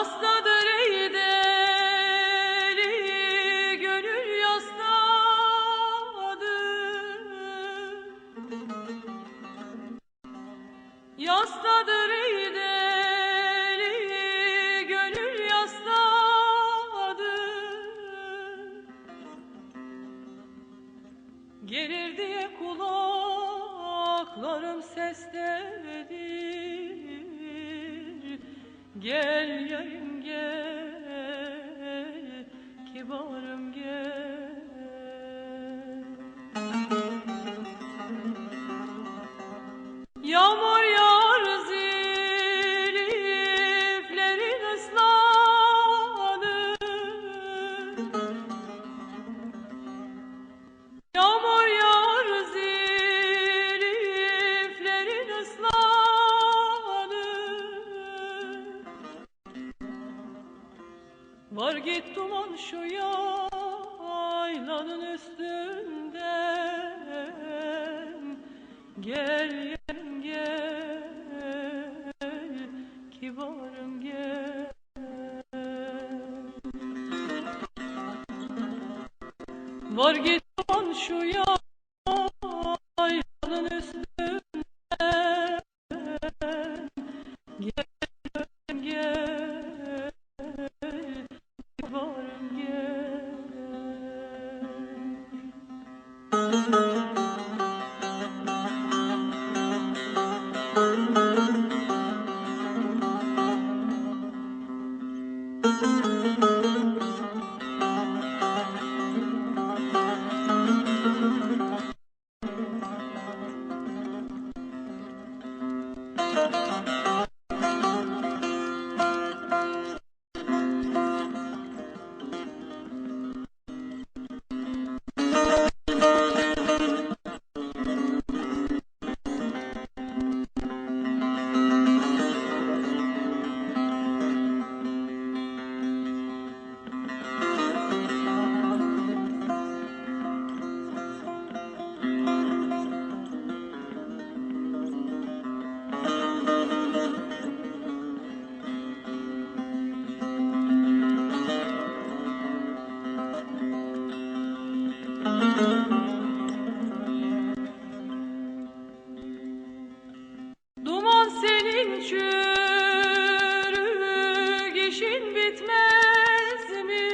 Yastadır eydeli, gönül yastadır. Yastadır eydeli, gönül yastadır. Gelir diye kulaklarım sesleri. Gel yarim gel. Kibarım gel Var git duman şu yaylanın üstünden. Gel yerim gel kibarım gel. Var git Duman senin çürük işin bitmez mi?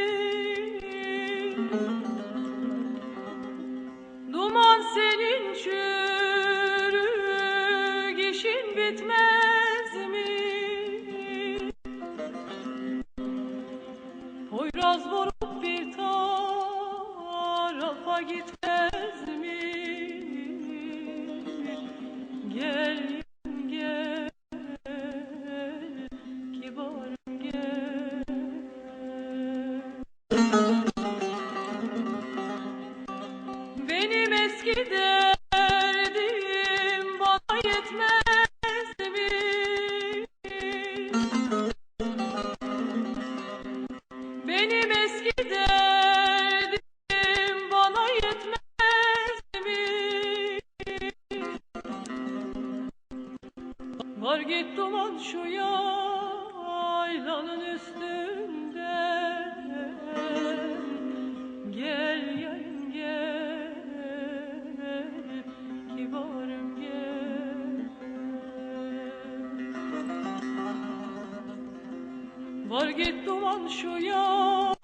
Duman senin çürük işin bitmez mi? Poyraz vurup bir tarafa gitmez Var git duman şu yaylanın üstünden Gel yarim gel. Kibarım gel. Var git duman şu yaylanın